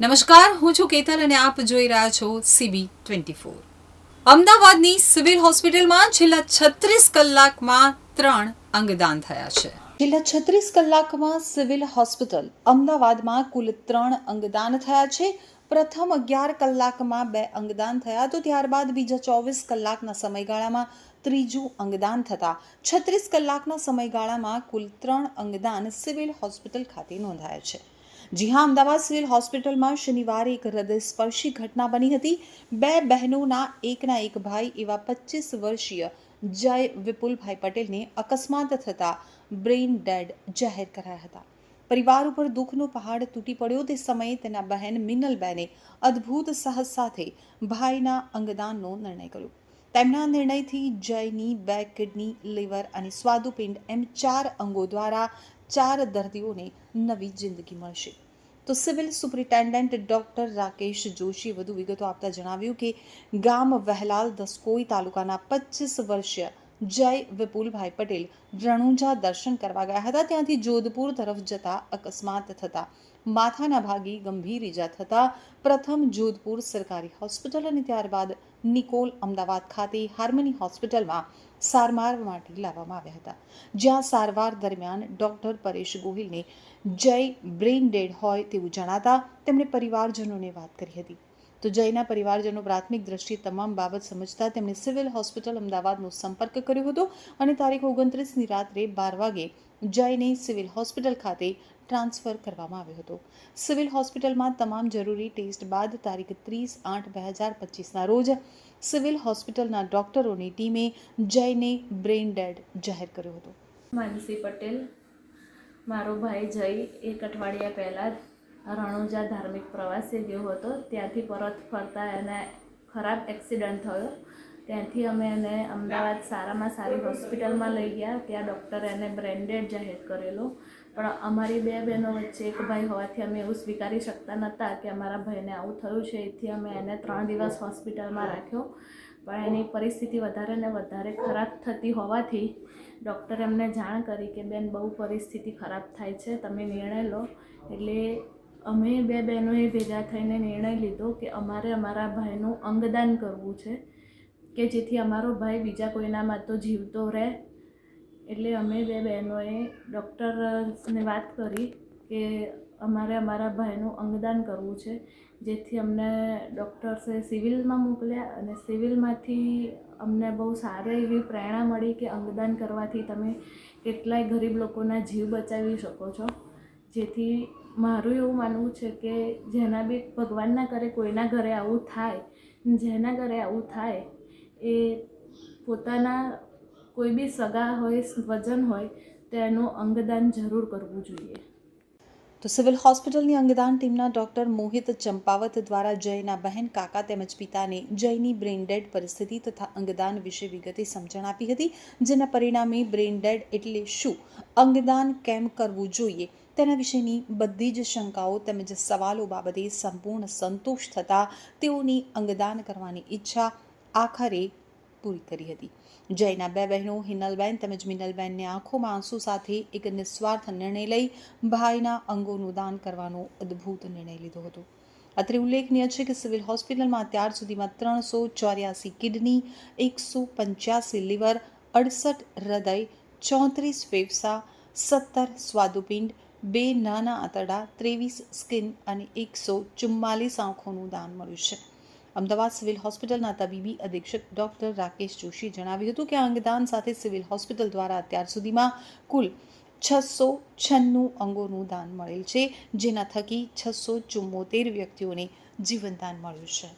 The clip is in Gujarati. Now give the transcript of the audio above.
નમસ્કાર, હું છું કેતલ અને આપ જોઈ રહ્યા છો સીબી ટ્વેન્ટી ફોર અમદાવાદની સિવિલ હોસ્પિટલમાં છેલ્લા છત્રીસ કલાકમાં ત્રણ અંગદાન થયા છે. છેલ્લા છત્રીસ કલાકમાં સિવિલ હોસ્પિટલ અમદાવાદમાં કુલ ત્રણ અંગદાન થયા છે. પ્રથમ અગિયાર કલાકમાં બે અંગદાન થયા તો ત્યારબાદ બીજા ચોવીસ કલાકના સમયગાળામાં ત્રીજું અંગદાન થતા. છત્રીસ કલાકના સમયગાળામાં કુલ ત્રણ અંગદાન સિવિલ હોસ્પિટલ ખાતે નોંધાયા છે. જી હા, અમદાવાદ સિવિલ હોસ્પિટલમાં શનિવારે એક હૃદયસ્પર્શી ઘટના બની હતી. બે બહેનોના એકના એક ભાઈ એવા પચીસ વર્ષીય જય વિપુલભાઈ પટેલને અકસ્માત થતાં બ્રેઇન ડેડ જાહેર કરાયા હતા. પરિવાર ઉપર દુઃખનો પહાડ તૂટી પડ્યો. તે સમયે તેના બહેન મિનલબેને અદ્ભુત સાહસ સાથે ભાઈના અંગદાનનો નિર્ણય કર્યો. તેમના નિર્ણયથી જયની બે કિડની, લીવર અને સ્વાદુપિંડ એમ ચાર અંગો દ્વારા ચાર દર્દીઓને નવી જિંદગી મળશે. તો સિવિલ સુપ્રિન્ટેન્ડન્ટ ડોક્ટર રાકેશ જોશીએ વધુ વિગતો આપતા જણાવ્યું કે ગામ વહેલાલ દસકોઈ તાલુકાના પચીસ વર્ષીય જય વિપુલભાઈ પટેલ રણુજા દર્શન કરવા ગયા હતા. ત્યાંથી જોધપુર તરફ જતા અકસ્માત થતા માથાના ભાગે ગંભીર ઈજા થતા પ્રથમ જોધપુર સરકારી હોસ્પિટલ અને ત્યારબાદ નિકોલ અમદાવાદ ખાતે હાર્મની હોસ્પિટલમાં સારવાર માટે લાવવામાં આવ્યા હતા. જ્યાં સારવાર દરમિયાન ડોક્ટર પરેશ ગોહિલને જય બ્રેઇન ડેડ હોય તેવું જણાતા તેમણે પરિવારજનોને વાત કરી હતી. તો જયના પરિવારજનો પ્રાથમિક દ્રષ્ટિએ તમામ બાબત સમજતા તેમણે સિવિલ હોસ્પિટલ અમદાવાદનો સંપર્ક કર્યો હતો અને તારીખ ઓગણત્રીસની રાત્રે બાર વાગે જયને સિવિલ હોસ્પિટલ ખાતે ટ્રાન્સફર કરવામાં આવ્યો હતો. સિવિલ હોસ્પિટલમાં તમામ જરૂરી ટેસ્ટ બાદ તારીખ ત્રીસ આઠ બે હજાર પચીસના રોજ સિવિલ હોસ્પિટલના ડોક્ટરોની ટીમે જયને બ્રેઇન ડેડ જાહેર કર્યો હતો. માનસી પટેલ, મારો ભાઈ જય એક અઠવાડિયા પહેલાં રણુજા ધાર્મિક પ્રવાસે ગયો હતો. ત્યાંથી પરત ફરતા એને ખરાબ એક્સિડન્ટ થયો. ત્યાંથી અમે એને અમદાવાદ સારામાં સારી હોસ્પિટલમાં લઈ ગયા. ત્યાં ડૉક્ટરે એને બ્રેન્ડેડ જાહેર કરેલો. પણ અમારી બે બહેનો વચ્ચે એક ભાઈ હોવાથી અમે એવું સ્વીકારી શકતા નહોતા કે અમારા ભાઈને આવું થયું છે. એથી અમે એને ત્રણ દિવસ હોસ્પિટલમાં રાખ્યો. પણ એની પરિસ્થિતિ વધારે ને વધારે ખરાબ થતી હોવાથી ડૉક્ટરે એમને જાણ કરી કે, બેન, બહુ પરિસ્થિતિ ખરાબ થાય છે. તમે નિર્ણય લો. એટલે અમે બે બહેનોએ ભેગા થઈને નિર્ણય લીધો કે અમારે અમારા ભાઈનું અંગદાન કરવું છે, કે જેથી અમારો ભાઈ બીજા કોઈનામાં તો જીવતો રહે. એટલે અમે બે બહેનોએ ડૉક્ટરને વાત કરી કે અમારે અમારા ભાઈનું અંગદાન કરવું છે, જેથી અમને ડૉક્ટર્સે સિવિલમાં મોકલ્યા અને સિવિલમાંથી અમને બહુ સારી એવી પ્રેરણા મળી કે અંગદાન કરવાથી તમે કેટલાય ગરીબ લોકોના જીવ બચાવી શકો છો. જેથી મારું એવું માનવું છે કે જેના બી ભગવાનના કરે કોઈના ઘરે આવું થાય, જેના ઘરે આવું થાય, એ પોતાના કોઈ બી સગા હોય વજન હોય, તેનું અંગદાન જરૂર કરવું જોઈએ. તો સિવિલ હોસ્પિટલની અંગદાન ટીમના ડોક્ટર મોહિત ચંપાવત દ્વારા જયના બહેન કાકા તેમજ પિતાને જયની બ્રેઇન ડેડ પરિસ્થિતિ તથા અંગદાન વિશે વિગતે સમજણ આપી હતી, જેના પરિણામે બ્રેઇન ડેડ એટલે શું? અંગદાન કેમ કરવું જોઈએ? તેના વિશેની બધી જ શંકાઓ તેમજ સવાલો બાબતે સંપૂર્ણ સંતોષ થતાં તેઓની અંગદાન કરવાની ઈચ્છા આખરે પૂરી કરી હતી. જયના બે બહેનો, હિનલબેન તેમજ મિનલબેનને આંખોમાં આંસુ સાથે એક નિસ્વાર્થ નિર્ણય લઈ ભાઈના અંગોનું દાન કરવાનો અદ્ભુત નિર્ણય લીધો હતો. અત્રે ઉલ્લેખનીય છે કે સિવિલ હોસ્પિટલમાં અત્યાર સુધીમાં ત્રણસો ચોર્યાસી કિડની, એકસો પંચ્યાસી લીવર, અડસઠ હૃદય, ચોત્રીસ ફેફસા, સત્તર સ્વાદુપિંડ બે નાના આંતરડા, ત્રેવીસ સ્કિન અને એકસો ચુમ્માલીસ આંખોનું દાન મળ્યું છે. અમદાવાદ સિવિલ હોસ્પિટલના તબીબી અધિક્ષક ડોક્ટર રાકેશ જોશીએ જણાવ્યું હતું કે અંગદાન સાથે સિવિલ હોસ્પિટલ દ્વારા અત્યાર સુધીમાં કુલ છસો છન્નું અંગોનું દાન મળેલ છે, જેના થકી છસો ચુમ્મોતેર વ્યક્તિઓને જીવનદાન મળ્યું છે.